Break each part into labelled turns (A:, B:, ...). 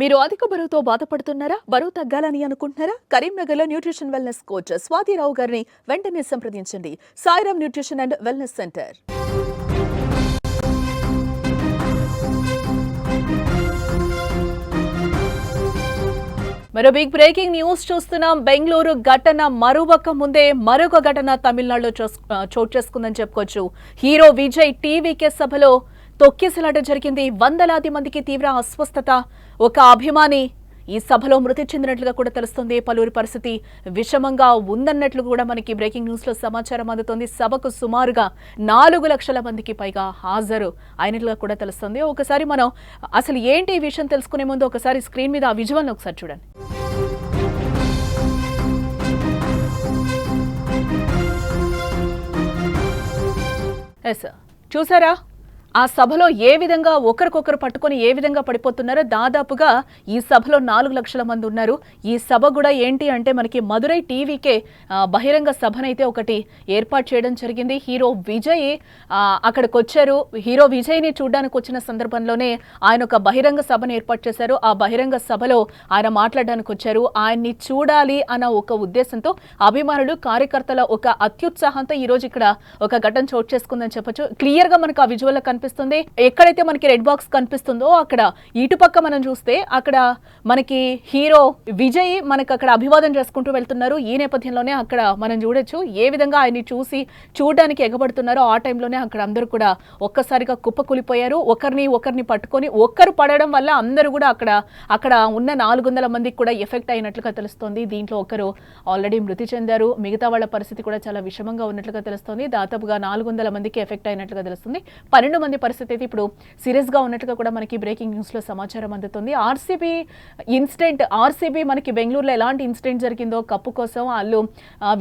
A: మీరు అధిక బరువుతో బాధపడుతున్నారా? బరువు తగ్గాలని అనుకుంటున్నారా? కరీంనగర్లో న్యూట్రిషన్ వెల్నెస్ కోచ్ స్వాతిరావు గారిని వెంటనే సంప్రదించండి. Sairam nutrition and wellness centre. మరో బిగ్ బ్రేకింగ్ న్యూస్ చూస్తున్నాం. బెంగళూరు ఘటన మరొక ముందే మరొక ఘటన తమిళనాడులో చోటు చేసుకుందని చెప్పుకోవచ్చు. హీరో విజయ్ టీవీకే సభలో తొక్కిసలాట జరిగింది. వందలాది మందికి తీవ్ర అస్వస్థత. ఒక అభిమాని ఈ సభలో మృతి చెందినట్లుగా కూడా తెలుస్తుంది. పలువురి పరిస్థితి విషమంగా ఉందన్నట్లు కూడా మనకి బ్రేకింగ్ న్యూస్లో సమాచారం అందుతుంది. సభకు సుమారుగా నాలుగు లక్షల మందికి పైగా హాజరు అయినట్లుగా కూడా తెలుస్తుంది. ఒకసారి మనం అసలు ఏంటి ఈ విషయం తెలుసుకునే ముందు ఒకసారి స్క్రీన్ మీద ఆ విజువల్ని ఒకసారి చూడండి. ఎస్ చూసారా? ఆ సభలో ఏ విధంగా ఒకరికొకరు పట్టుకొని ఏ విధంగా పడిపోతున్నారో దాదాపుగా ఈ సభలో నాలుగు లక్షల మంది ఉన్నారు. ఈ సభ కూడా ఏంటి అంటే మనకి మదురై టీవీకే బహిరంగ సభనైతే ఒకటి ఏర్పాటు చేయడం జరిగింది. హీరో విజయ్ అక్కడికి వచ్చారు హీరో విజయ్ని చూడడానికి వచ్చిన సందర్భంలోనే ఆయన ఒక బహిరంగ సభను ఏర్పాటు చేశారు. ఆ బహిరంగ సభలో ఆయన మాట్లాడడానికి వచ్చారు. ఆయన్ని చూడాలి అన్న ఒక ఉద్దేశంతో అభిమానులు కార్యకర్తల ఒక అత్యుత్సాహంతో ఈ రోజు ఇక్కడ ఒక ఘటన చోటు చేసుకుందని చెప్పొచ్చు. క్లియర్గా మనకు ఆ విజువల్లో కనిపిస్తుంది. ఎక్కడైతే మనకి రెడ్ బాక్స్ కనిపిస్తుందో అక్కడ ఇటుపక్క మనం చూస్తే అక్కడ మనకి హీరో విజయ్ మనకి అక్కడ అభివాదం చేసుకుంటూ వెళ్తున్నారు. ఈ నేపథ్యంలోనే అక్కడ మనం చూడొచ్చు ఏ విధంగా ఆయన్ని చూసి చూడడానికి ఎగబడుతున్నారో ఆ టైంలోనే అక్కడ అందరూ కూడా ఒక్కసారిగా కుప్పకూలిపోయారు. ఒకరిని ఒకరిని పట్టుకొని ఒక్కరు పడడం వల్ల అందరూ కూడా అక్కడ అక్కడ ఉన్న నాలుగు వందల మందికి కూడా ఎఫెక్ట్ అయినట్లుగా తెలుస్తోంది. దీంట్లో ఒకరు ఆల్రెడీ మృతి చెందారు. మిగతా వాళ్ళ పరిస్థితి కూడా చాలా విషమంగా ఉన్నట్లుగా తెలుస్తోంది. దాదాపుగా నాలుగు వందల మందికి ఎఫెక్ట్ అయినట్లుగా తెలుస్తుంది. పన్నెండు మంది పరిస్థితి అయితే ఇప్పుడు సీరియస్గా గా కూడా మనకి బ్రేకింగ్ న్యూస్లో సమాచారం అందుతుంది. ఆర్సీబీ ఇన్సిడెంట్ ఆర్సీబీ మనకి బెంగళూరులో ఎలాంటి ఇన్సిడెంట్ జరిగిందో కప్పు కోసం వాళ్ళు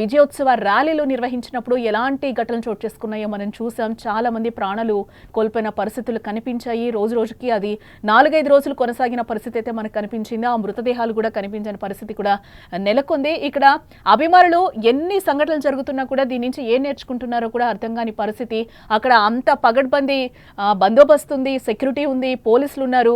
A: విజయోత్సవ ర్యాలీలు నిర్వహించినప్పుడు ఎలాంటి ఘటనలు చోటు చేసుకున్నాయో మనం చూసాం. చాలా మంది ప్రాణాలు కోల్పోయిన పరిస్థితులు కనిపించాయి. రోజు రోజుకి అది నాలుగైదు రోజులు కొనసాగిన పరిస్థితి అయితే మనకు కనిపించింది. ఆ మృతదేహాలు కూడా కనిపించని పరిస్థితి కూడా నెలకొంది. ఇక్కడ అభిమానులు ఎన్ని సంఘటనలు జరుగుతున్నా కూడా దీని నుంచి ఏం నేర్చుకుంటున్నారో కూడా అర్థం కాని పరిస్థితి. అక్కడ అంత పగడ్బందీ బందోబస్తు ఉంది సెక్యూరిటీ ఉంది పోలీసులు ఉన్నారు.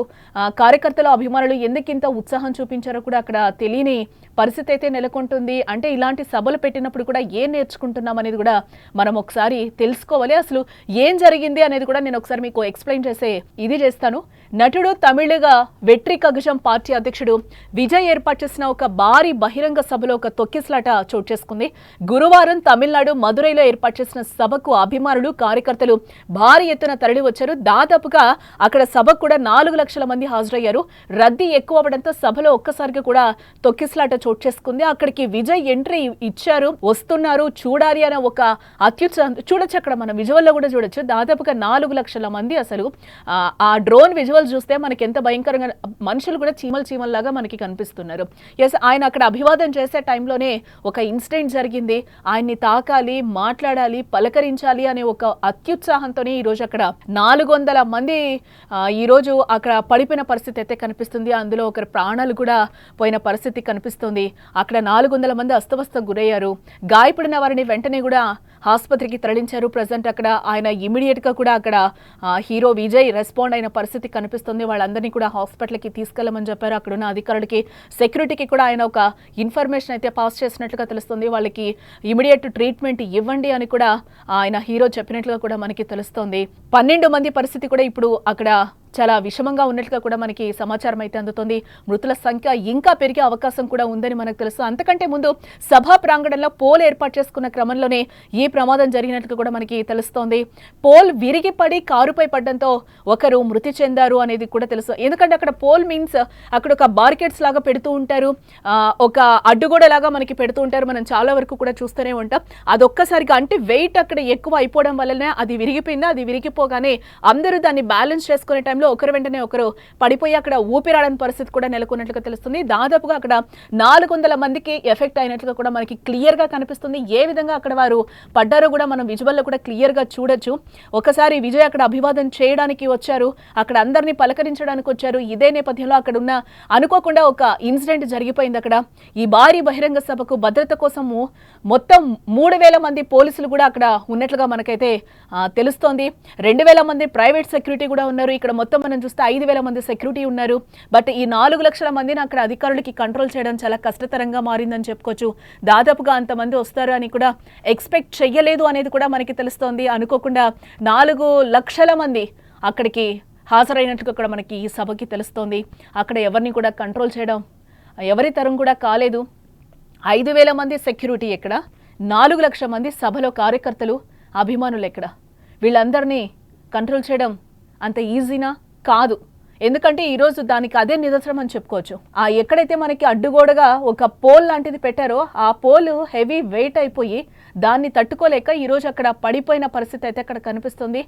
A: కార్యకర్తలు అభిమానులు ఎందుకింత ఉత్సాహం చూపించారో కూడా అక్కడ తెలియని పరిస్థితి అయితే నెలకొంటుంది. అంటే ఇలాంటి సభలు పెట్టినప్పుడు కూడా ఏం నేర్చుకుంటున్నాం అనేది కూడా మనం ఒకసారి తెలుసుకోవాలి. అసలు ఏం జరిగింది అనేది కూడా నేను ఒకసారి మీకు ఎక్స్ప్లెయిన్ చేసే ఇది చేస్తాను. నటుడు తమిళగా వెట్రి కగజం పార్టీ అధ్యక్షుడు విజయ్ ఏర్పాటు చేసిన ఒక భారీ బహిరంగ సభలో ఒక తొక్కిసలాట చోటు చేసుకుంది. గురువారం తమిళనాడు మదురైలో ఏర్పాటు చేసిన సభకు అభిమానులు కార్యకర్తలు భారీ ఎత్తున తరలి వచ్చారు. దాదాపుగా అక్కడ సభకు కూడా నాలుగు లక్షల మంది హాజరయ్యారు. రద్దీ ఎక్కువ అవడంతో సభలో ఒక్కసారిగా కూడా తొక్కిసలాట చోటు చేసుకుంది. అక్కడికి విజయ్ ఎంట్రీ ఇచ్చారు. వస్తున్నారు. చూడాలి అనే ఒక అత్యుత్స చూడొచ్చు అక్కడ మనం. విజువల్లో కూడా చూడొచ్చు. దాదాపుగా నాలుగు లక్షల మంది అసలు. ఆ, డ్రోన్ విజువల్ చూస్తే మనకి ఎంత భయంకరంగా మనుషులు కూడా చీమలు చీమల్లాగా మనకి కనిపిస్తున్నారు. ఎస్ ఆయన అక్కడ అభివాదం చేసే టైంలోనే ఒక ఇన్సిడెంట్ జరిగింది. ఆయన్ని తాకాలి మాట్లాడాలి పలకరించాలి అనే ఒక అత్యుత్సాహంతోనే ఈ రోజు అక్కడ నాలుగు వందల మంది ఈరోజు ఈ రోజు అక్కడ పడిపోయిన పరిస్థితి అయితే కనిపిస్తుంది. అందులో ఒకరి ప్రాణాలు కూడా పోయిన పరిస్థితి కనిపిస్తుంది. అక్కడ నాలుగు వందల మంది అస్తవస్థ గురయ్యారు. గాయపడిన వారిని వెంటనే కూడా ఆసుపత్రికి తరలించారు. ప్రజెంట్ అక్కడ ఆయన ఇమీడియట్గా కూడా అక్కడ హీరో విజయ్ రెస్పాండ్ అయిన పరిస్థితి కనిపిస్తుంది. వాళ్ళందరినీ కూడా హాస్పిటల్కి తీసుకెళ్ళమని చెప్పారు. అక్కడ ఉన్న అధికారులకి సెక్యూరిటీకి కూడా ఆయన ఒక ఇన్ఫర్మేషన్ అయితే పాస్ చేసినట్లుగా తెలుస్తుంది. వాళ్ళకి ఇమీడియట్ ట్రీట్మెంట్ ఇవ్వండి అని కూడా ఆయన హీరో చెప్పినట్లుగా కూడా మనకి తెలుస్తుంది. పన్నెండు మంది పరిస్థితి కూడా ఇప్పుడు అక్కడ చాలా విషమంగా ఉన్నట్లుగా కూడా మనకి సమాచారం అయితే అందుతుంది. మృతుల సంఖ్య ఇంకా పెరిగే అవకాశం కూడా ఉందని మనకు తెలుసు. అంతకంటే ముందు సభా ప్రాంగణంలో పోల్ ఏర్పాటు చేసుకున్న క్రమంలోనే ఈ ప్రమాదం జరిగినట్లు కూడా మనకి తెలుస్తోంది. పోల్ విరిగి పడి కారుపై పడడంతో ఒకరు మృతి చెందారు అనేది కూడా తెలుసు. ఎందుకంటే అక్కడ పోల్ మీన్స్ అక్కడ ఒక బార్కెట్స్ లాగా పెడుతూ ఉంటారు. ఒక అడ్డుగోడ లాగా మనకి పెడుతూ ఉంటారు. మనం చాలా వరకు కూడా చూస్తూనే ఉంటాం. అదొక్కసారిగా అంటే వెయిట్ అక్కడ ఎక్కువ అయిపోవడం వల్లనే అది విరిగిపోయిందా అది విరిగిపోగానే అందరూ దాన్ని బ్యాలెన్స్ చేసుకునే టైంలో ఒకరు వెంటనే ఒకరు పడిపోయి అక్కడ ఊపిరాడని పరిస్థితి కూడా నెలకొన్నట్లుగా తెలుస్తుంది. దాదాపుగా అక్కడ నాలుగు వందల మందికి ఎఫెక్ట్ అయినట్లుగా కూడా మనకి క్లియర్గా కనిపిస్తుంది. ఏ విధంగా అక్కడ వారు పడ్డారో కూడా మనం విజువల్లో కూడా క్లియర్గా చూడొచ్చు. ఒకసారి విజయ్ అక్కడ అభివాదం చేయడానికి వచ్చారు. అక్కడ అందరినీ పలకరించడానికి వచ్చారు. ఇదే నేపథ్యంలో అక్కడ ఉన్న అనుకోకుండా ఒక ఇన్సిడెంట్ జరిగిపోయింది అక్కడ. ఈ భారీ బహిరంగ సభకు భద్రత కోసము మొత్తం మూడు వేల మంది పోలీసులు కూడా అక్కడ ఉన్నట్లుగా మనకైతే తెలుస్తోంది. రెండు వేల మంది ప్రైవేట్ సెక్యూరిటీ కూడా ఉన్నారు. ఇక్కడ మొత్తం మొత్తం మనం చూస్తే ఐదు వేల మంది సెక్యూరిటీ ఉన్నారు. బట్ ఈ నాలుగు లక్షల మందిని అక్కడ అధికారులకి కంట్రోల్ చేయడం చాలా కష్టతరంగా మారిందని చెప్పుకోవచ్చు. దాదాపుగా అంతమంది వస్తారు అని కూడా ఎక్స్పెక్ట్ చెయ్యలేదు అనేది కూడా మనకి తెలుస్తోంది. అనుకోకుండా నాలుగు లక్షల మంది అక్కడికి హాజరైనట్టుగా అక్కడ మనకి ఈ సభకి తెలుస్తోంది. అక్కడ ఎవరిని కూడా కంట్రోల్ చేయడం ఎవరి తరం కూడా కాలేదు. ఐదు వేల మంది సెక్యూరిటీ ఎక్కడ? నాలుగు లక్షల మంది సభలో కార్యకర్తలు అభిమానులు ఎక్కడ? వీళ్ళందరినీ కంట్రోల్ చేయడం అంత ఈజీనా? కాదు. ఎందుకంటే ఈరోజు దానికి అదే నిదర్శనం అని చెప్పుకోవచ్చు. ఆ ఎక్కడైతే మనకి అడ్డుగోడగా ఒక పోల్ లాంటిది పెట్టారో ఆ పోల్ హెవీ వెయిట్ అయిపోయి దాన్ని తట్టుకోలేక ఈరోజు అక్కడ పడిపోయిన పరిస్థితి అయితే అక్కడ కనిపిస్తుంది.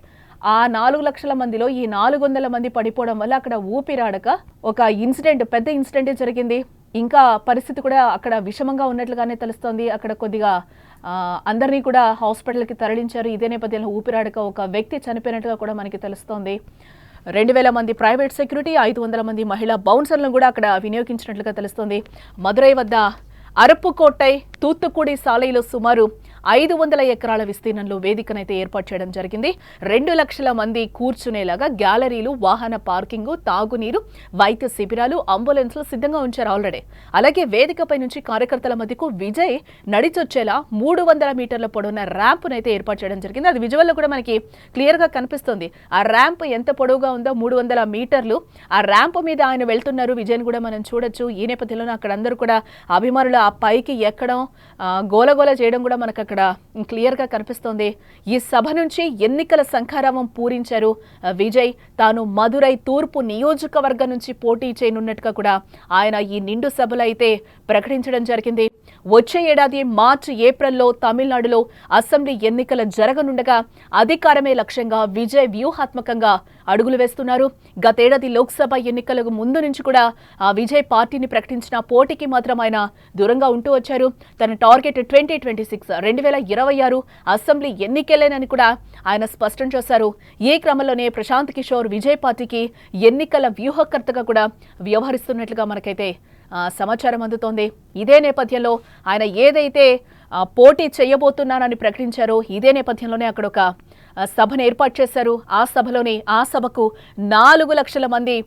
A: ఆ నాలుగు లక్షల మందిలో ఈ నాలుగు వందల మంది పడిపోవడం వల్ల అక్కడ ఊపిరాడక ఒక ఇన్సిడెంట్ పెద్ద ఇన్సిడెంటే జరిగింది. ఇంకా పరిస్థితి కూడా అక్కడ విషమంగా ఉన్నట్లుగానే తెలుస్తోంది. అక్కడ కొద్దిగా అందరినీ కూడా హాస్పిటల్కి తరలించారు. ఇదే నేపథ్యంలో ఊపిరాడక ఒక వ్యక్తి చనిపోయినట్టుగా కూడా మనకి తెలుస్తోంది. రెండు వేల మంది ప్రైవేట్ సెక్యూరిటీ ఐదు వందల మంది మహిళా బౌన్సర్లను కూడా అక్కడ వినియోగించినట్లుగా తెలుస్తోంది. మదురై వద్ద అరపుకోటై తూత్తుకుడి సాలైలో సుమారు ఐదు వందల ఎకరాల విస్తీర్ణంలో వేదికనైతే ఏర్పాటు చేయడం జరిగింది. రెండు లక్షల మంది కూర్చునేలాగా గ్యాలరీలు వాహన పార్కింగ్ తాగునీరు వైద్య శిబిరాలు అంబులెన్స్లు సిద్ధంగా ఉంచారు ఆల్రెడీ. అలాగే వేదికపై నుంచి కార్యకర్తల మధ్యకు విజయ్ నడిచొచ్చేలా మూడు వందల మీటర్ల పొడవున ర్యాంపునైతే ఏర్పాటు చేయడం జరిగింది. అది విజువల్లో కూడా మనకి క్లియర్గా కనిపిస్తుంది. ఆ ర్యాంప్ ఎంత పొడవుగా ఉందో మూడు వందల మీటర్లు. ఆ ర్యాంప్ మీద ఆయన వెళ్తున్నారు. విజయ్ని కూడా మనం చూడొచ్చు. ఈ నేపథ్యంలో అక్కడ అందరూ కూడా అభిమానులు ఆ పైకి ఎక్కడం గోలగోల చేయడం కూడా మనకు అక్కడ క్లియర్గా కనిపిస్తోంది. ఈ సభ నుంచి ఎన్నికల శంఖారావం పూరించారు. విజయ్ తాను మధురై తూర్పు నియోజకవర్గం నుంచి పోటీ చేయనున్నట్టుగా కూడా ఆయన ఈ నిండు సభలో అయితే ప్రకటించడం జరిగింది. వచ్చే ఏడాది మార్చి ఏప్రిల్లో తమిళనాడులో అసెంబ్లీ ఎన్నికలు జరగనుండగా అధికారమే లక్ష్యంగా విజయ్ వ్యూహాత్మకంగా అడుగులు వేస్తున్నారు. గతేడాది లోక్సభ ఎన్నికలకు ముందు నుంచి కూడా ఆ విజయ్ పార్టీని ప్రకటించిన పోటీకి మాత్రం ఆయన దూరంగా ఉంటూ వచ్చారు. తన టార్గెట్ ట్వంటీ ట్వంటీ సిక్స్ రెండు వేల ఇరవై ఆరు అసెంబ్లీ ఎన్నికలేనని కూడా ఆయన స్పష్టం చేశారు. ఈ క్రమంలోనే ప్రశాంత్ కిషోర్ విజయ్ పార్టీకి ఎన్నికల వ్యూహకర్తగా కూడా వ్యవహరిస్తున్నట్లుగా మనకైతే సమాచారం అందుతోంది. ఇదే నేపథ్యంలో ఆయన ఏదైతే పోటీ చేయబోతున్నానని ప్రకటించారో ఇదే నేపథ్యంలోనే అక్కడ ఒక సభను ఏర్పాటు చేశారు. ఆ సభలోనే ఆ సభకు నాలుగు లక్షల మంది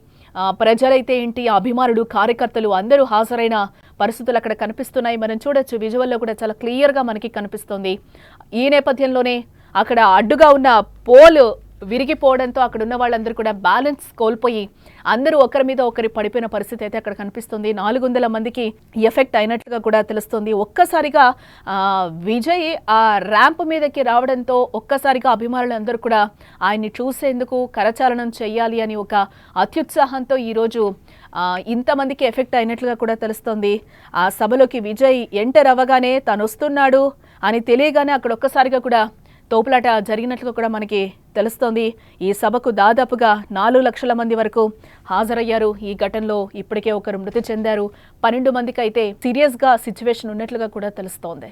A: ప్రజలైతే ఏంటి అభిమానులు కార్యకర్తలు అందరూ హాజరైన పరిస్థితులు అక్కడ కనిపిస్తున్నాయి. మనం చూడొచ్చు విజువల్లో కూడా చాలా క్లియర్గా మనకి కనిపిస్తుంది. ఈ నేపథ్యంలోనే అక్కడ అడ్డుగా ఉన్న పోల్ విరిగిపోవడంతో అక్కడ ఉన్న వాళ్ళందరూ కూడా బ్యాలెన్స్ కోల్పోయి అందరూ ఒకరి మీద ఒకరి పడిపోయిన పరిస్థితి అయితే అక్కడ కనిపిస్తుంది. నాలుగు వందల మందికి ఎఫెక్ట్ అయినట్లుగా కూడా తెలుస్తుంది. ఒక్కసారిగా విజయ్ ఆ ర్యాంప్ మీదకి రావడంతో ఒక్కసారిగా అభిమానులందరూ కూడా ఆయన్ని చూసేందుకు కరచాలనం చేయాలి అని ఒక అత్యుత్సాహంతో ఈరోజు ఇంతమందికి ఎఫెక్ట్ అయినట్లుగా కూడా తెలుస్తుంది. ఆ సభలోకి విజయ్ ఎంటర్ అవ్వగానే తను వస్తున్నాడు అని తెలియగానే అక్కడ ఒక్కసారిగా కూడా తోపులాట జరిగినట్లుగా కూడా మనకి తెలుస్తోంది. ఈ సభకు దాదాపుగా నాలుగు లక్షల మంది వరకు హాజరయ్యారు. ఈ ఘటనలో ఇప్పటికే ఒకరు మృతి చెందారు. పన్నెండు మందికి అయితే సీరియస్గా సిచ్యువేషన్ ఉన్నట్లుగా కూడా తెలుస్తోంది.